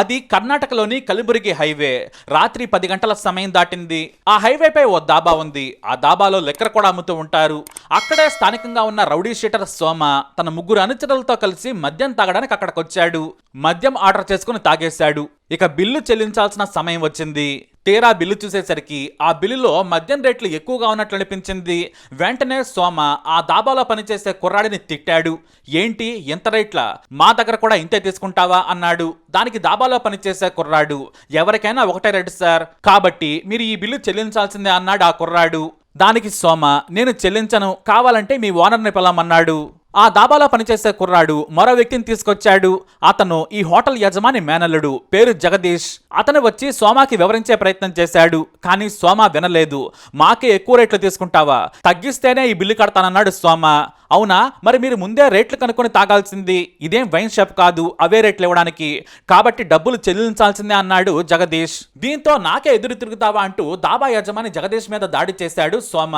అది కర్ణాటకలోని కలిబురిగి హైవే. రాత్రి పది గంటల సమయం దాటింది. ఆ హైవేపై ఓ దాబా ఉంది. ఆ దాబాలో లెక్కర కూడా అమ్ముతూ ఉంటారు. అక్కడే స్థానికంగా ఉన్న రౌడీ షీటర్ సోమ తన ముగ్గురు అనుచరులతో కలిసి మద్యం తాగడానికి అక్కడికొచ్చాడు. మద్యం ఆర్డర్ చేసుకుని తాగేశాడు. ఇక బిల్లు చెల్లించాల్సిన సమయం వచ్చింది. తీరా బిల్లు చూసేసరికి ఆ బిల్లులో మద్యం రేట్లు ఎక్కువగా ఉన్నట్లు అనిపించింది. వెంటనే సోమ ఆ దాబాలో పనిచేసే కుర్రాడిని తిట్టాడు. ఏంటి? ఎంత రేట్ల? మా దగ్గర కూడా ఇంతే తీసుకుంటావా? అన్నాడు. దానికి దాబాలో పనిచేసే కుర్రాడు. ఎవరికైనా ఒకటే రేటు సార్. కాబట్టి మీరు ఈ బిల్లు చెల్లించాల్సిందే అన్నాడు ఆ కుర్రాడు. దానికి సోమ నేను చెల్లించను. కావాలంటే మీ ఓనర్ని పిలవమన్నాడు. ఆ దాబాలో పనిచేసే కుర్రాడు మరో వ్యక్తిని తీసుకొచ్చాడు. అతను ఈ హోటల్ యజమాని మేనల్లుడు పేరు జగదీష్. అతను వచ్చి సోమాకి వివరించే ప్రయత్నం చేశాడు కానీ సోమ వినలేదు. మాకే ఎక్కువ రేట్లు తీసుకుంటావా? తగ్గిస్తేనే ఈ బిల్లు కడతానన్నాడు సోమ. అవునా? మరి మీరు ముందే రేట్లు కనుక్కొని తాగాల్సింది. ఇదేం వైన్ షాప్ కాదు అవే రేట్లు ఇవ్వడానికి. కాబట్టి డబ్బులు చెల్లించాల్సిందే అన్నాడు జగదీష్. దీంతో నాకే ఎదురు తిరుగుతావా అంటూ దాబా యజమాని జగదీష్ మీద దాడి చేశాడు సోమ.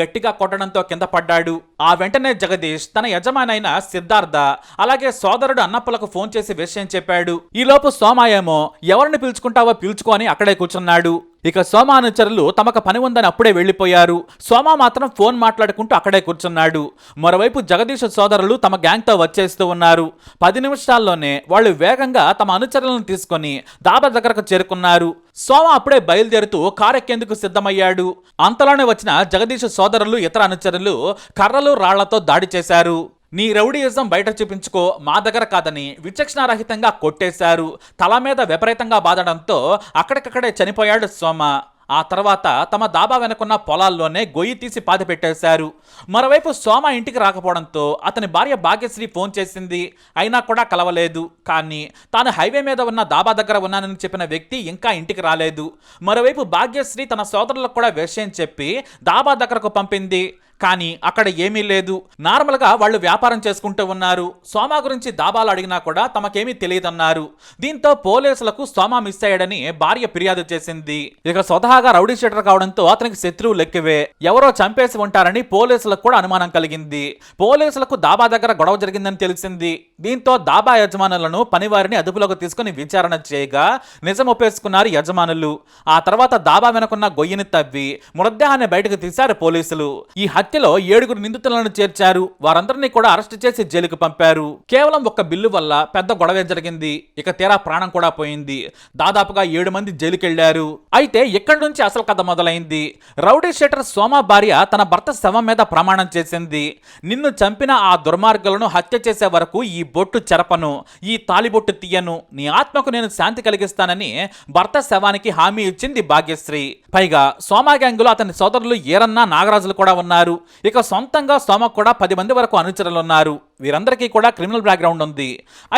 గట్టిగా కొట్టడంతో కింద పడ్డాడు. ఆ వెంటనే జగదీష్ తన యజమాని అయిన సిద్ధార్థ అలాగే సోదరుడు అన్నప్పలకు ఫోన్ చేసి విషయం చెప్పాడు. ఈలోపు సోమ ఏమో ఎవరిని పిలుచుకుంటావో పిలుచుకొని అక్కడే కూర్చున్నాడు. ఇక సోమ అనుచరులు తమకు పని ఉందని అప్పుడే వెళ్ళిపోయారు. సోమ మాత్రం ఫోన్ మాట్లాడుకుంటూ అక్కడే కూర్చున్నాడు. మరోవైపు జగదీష్ సోదరులు తమ గ్యాంగ్తో వచ్చేస్తూ ఉన్నారు. పది నిమిషాల్లోనే వాళ్ళు వేగంగా తమ అనుచరులను తీసుకొని దాబా దగ్గరకు చేరుకున్నారు. సోమ అప్పుడే బయలుదేరుతూ కారెక్కేందుకు సిద్ధమయ్యాడు. అంతలోనే వచ్చిన జగదీష్ సోదరులు ఇతర అనుచరులు కర్రలు రాళ్ళతో దాడి చేశారు. నీ రౌడీయిజం బయట చూపించుకో మా దగ్గర కాదని విచక్షణారహితంగా కొట్టేశారు. తల మీద విపరీతంగా బాధడంతో అక్కడికక్కడే చనిపోయాడు సోమ. ఆ తర్వాత తమ దాబా వెనుకున్న పొలాల్లోనే గొయ్యి తీసి పాతి పెట్టేశారు. మరోవైపు సోమ ఇంటికి రాకపోవడంతో అతని భార్య భాగ్యశ్రీ ఫోన్ చేసింది. అయినా కూడా కలవలేదు. కానీ తాను హైవే మీద ఉన్న దాబా దగ్గర ఉన్నానని చెప్పిన వ్యక్తి ఇంకా ఇంటికి రాలేదు. మరోవైపు భాగ్యశ్రీ తన సోదరులకు కూడా విషయం చెప్పి దాబా దగ్గరకు పంపింది. కానీ అక్కడ ఏమీ లేదు. నార్మల్గా వాళ్ళు వ్యాపారం చేసుకుంటూ ఉన్నారు. సోమా గురించి దాబాలు అడిగినా కూడా తమకేమీ తెలియదన్నారు. దీంతో పోలీసులకు సోమా మిస్ అయ్యాడని భార్య ఫిర్యాదు చేసింది. ఇక స్వతహాగా రౌడీ షీటర్ కావడంతో అతనికి శత్రువు లెక్కవే. ఎవరో చంపేసి ఉంటారని పోలీసులకు కూడా అనుమానం కలిగింది. పోలీసులకు దాబా దగ్గర గొడవ జరిగిందని తెలిసింది. దీంతో దాబా యజమానులను పనివారిని అదుపులోకి తీసుకుని విచారణ చేయగా నిజం ఒప్పేసుకున్నారు యజమానులు. ఆ తర్వాత దాబా వెనుకున్న గొయ్యిని తవ్వి మృతదేహాన్ని బయటకు తీశారు పోలీసులు. ఈ హత్య హత్యలో ఏడుగురు నిందితులను చేర్చారు. వారందరినీ కూడా అరెస్ట్ చేసి జైలుకు పంపారు. కేవలం ఒక్క బిల్లు వల్ల పెద్ద గొడవే జరిగింది. ఇక తీరా ప్రాణం కూడా పోయింది. దాదాపుగా ఏడు మంది జైలుకెళ్ళారు. అయితే ఇక్కడి నుంచి అసలు కథ మొదలైంది. రౌడీ షెటర్ సోమా భార్య తన భర్త శవం మీద ప్రమాణం చేసింది. నిన్ను చంపిన ఆ దుర్మార్గులను హత్య చేసే వరకు ఈ బొట్టు చెరపను ఈ తాలిబొట్టు తీయను. నీ ఆత్మకు నేను శాంతి కలిగిస్తానని భర్త శవానికి హామీ ఇచ్చింది భాగ్యశ్రీ. పైగా సోమా గ్యాంగులో అతని సోదరులు ఏరన్న నాగరాజులు కూడా ఉన్నారు. ఇక సొంతంగా సోమకు కూడా పది మంది వరకు అనుచరులు ఉన్నారు. వీరందరికీ కూడా క్రిమినల్ బ్యాక్గ్రౌండ్ ఉంది.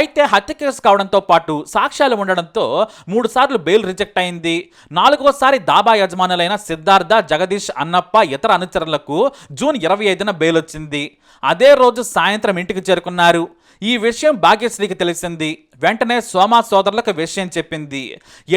అయితే హత్య కేసు కావడంతో పాటు సాక్ష్యాలు ఉండడంతో మూడు సార్లు బెయిల్ రిజెక్ట్ అయింది. నాలుగోసారి దాబా యజమానులైన సిద్ధార్థ జగదీష్ అన్నప్ప ఇతర అనుచరులకు జూన్ ఇరవై ఐదున బెయిల్ వచ్చింది. అదే రోజు సాయంత్రం ఇంటికి చేరుకున్నారు. ఈ విషయం భాగ్యశ్రీకి తెలిసింది. వెంటనే సోమా సోదరులకు విషయం చెప్పింది.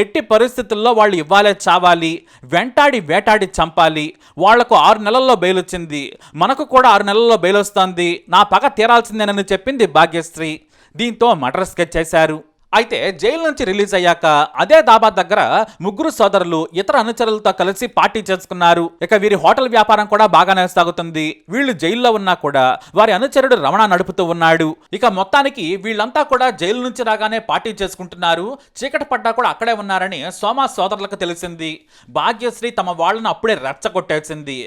ఎట్టి పరిస్థితుల్లో వాళ్ళు ఇవ్వాలే చావాలి. వెంటాడి వేటాడి చంపాలి. వాళ్ళకు ఆరు నెలల్లో బెయిల్ వచ్చింది మనకు కూడా ఆరు నెలల్లో బెయిల్ వస్తుంది నా పగ తీరాల్సిందేనని చెప్పింది భాగ్యశ్రీ. దీంతో మటర్ స్కెచ్ చేశారు. అయితే జైలు నుంచి రిలీజ్ అయ్యాక అదే దాబా దగ్గర ముగ్గురు సోదరులు ఇతర అనుచరులతో కలిసి పార్టీ చేసుకున్నారు. ఇక వీరి హోటల్ వ్యాపారం కూడా బాగానే సాగుతుంది. వీళ్ళు జైల్లో ఉన్నా కూడా వారి అనుచరుడు రమణ నడుపుతూ ఉన్నాడు. ఇక మొత్తానికి వీళ్ళంతా కూడా జైలు నుంచి రాగానే పార్టీ చేసుకుంటున్నారు. చీకటి పడ్డా కూడా అక్కడే ఉన్నారని సోమా సోదరులకు తెలిసింది. భాగ్యశ్రీ తమ వాళ్ళను అప్పుడే రెచ్చగొట్టేసింది.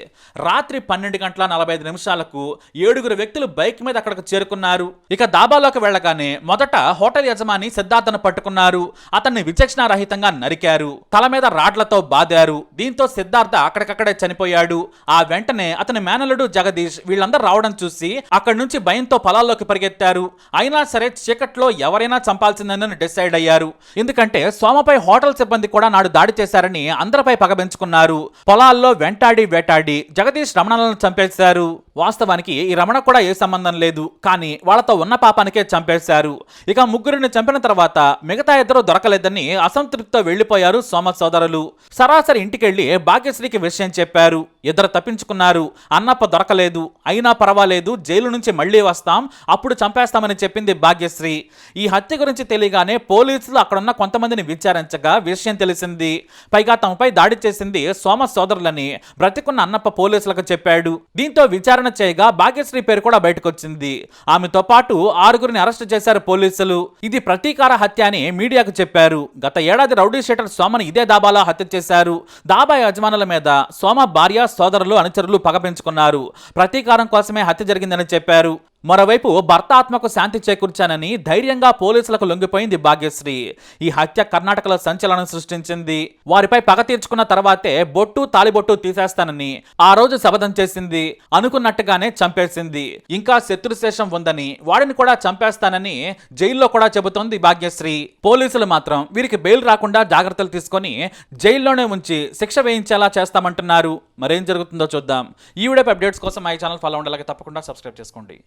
రాత్రి పన్నెండు గంటల నలభై ఐదు నిమిషాలకు ఏడుగురు వ్యక్తులు బైక్ మీద అక్కడికి చేరుకున్నారు. ఇక దాబాలోకి వెళ్ళగానే మొదట హోటల్ యజమాని సిద్ధార్థను పట్టుకున్నారు. అతన్ని విచక్షణారహితంగా నరికారు. తల మీద రాడ్లతో బాదారు. దీంతో సిద్ధార్థ అక్కడికక్కడే చనిపోయాడు. ఆ వెంటనే అతని మేనలుడు జగదీష్ వీళ్ళందరూ రావడం చూసి అక్కడి నుంచి భయంతో పొలాల్లోకి పరిగెత్తారు. అయినా సరే చీకట్లో ఎవరైనా చంపాల్సిందని డిసైడ్ అయ్యారు. ఎందుకంటే సోమపై హోటల్ సిబ్బంది కూడా నాడు దాడి చేశారని అందరిపై పగబెంచుకున్నారు పొలాల్లో వెంటాడి వేటాడి జగదీష్ రమణలను చంపేశారు. వాస్తవానికి ఈ రమణ కూడా ఏ సంబంధం లేదు. కానీ వాళ్ళతో ఉన్న పాపానికే చంపేశారు. ఇక ముగ్గురిని చంపిన తర్వాత మిగతా ఇద్దరు దొరకలేదని అసంతృప్తితో వెళ్ళిపోయారు సోమ సోదరులు. సరాసరి ఇంటికెళ్ళి భాగ్యశ్రీకి విషయం చెప్పారు. ఇద్దరు తప్పించుకున్నారు. అన్నప్ప దొరకలేదు. అయినా పర్వాలేదు. జైలు నుంచి మళ్ళీ వస్తాం. అప్పుడు చంపేస్తామని చెప్పింది భాగ్యశ్రీ. ఈ హత్య గురించి తెలియగానే పోలీసులు అక్కడున్న కొంతమందిని విచారించగా విషయం తెలిసింది. పైగా తమపై దాడి చేసింది సోమ సోదరులని. బ్రతికున్న అన్నప్ప పోలీసులకు చెప్పాడు. దీంతో విచారణ చేయగా భాగ్యశ్రీ పేరు కూడా బయటకొచ్చింది. ఆమెతో పాటు ఆరుగురిని అరెస్ట్ చేశారు పోలీసులు. ఇది ప్రతీకార హత్య అని మీడియాకు చెప్పారు. గత ఏడాది రౌడీ షీటర్ సోమని ఇదే దాబాలో హత్య చేశారు. దాబా యజమానుల మీద సోమ భార్య సోదరులు అనుచరులు పగ పెంచుకున్నారు. ప్రతీకారం కోసమే హత్య జరిగిందని చెప్పారు. మరోవైపు భర్త ఆత్మకు శాంతి చేకూర్చానని ధైర్యంగా పోలీసులకు లొంగిపోయింది భాగ్యశ్రీ. ఈ హత్య కర్ణాటకలో సంచలనం సృష్టించింది. వారిపై పగ తీర్చుకున్న తర్వాతే బొట్టు తాలిబొట్టు తీసేస్తానని ఆ రోజు శపథం చేసింది. అనుకున్నట్టుగానే చంపేసింది. ఇంకా శత్రుశేషం ఉందని వాడిని కూడా చంపేస్తానని జైల్లో కూడా చెబుతోంది భాగ్యశ్రీ. పోలీసులు మాత్రం వీరికి బెయిల్ రాకుండా జాగ్రత్తలు తీసుకొని జైల్లోనే ఉంచి శిక్ష వేయించేలా చేస్తామంటున్నారు. మరేం జరుగుతుందో చూద్దాం. ఈ వీడియో అప్డేట్స్ కోసం మా ఛానల్ ఫాలో ఉండాలి తప్పకుండా సబ్స్క్రైబ్ చేసుకోండి.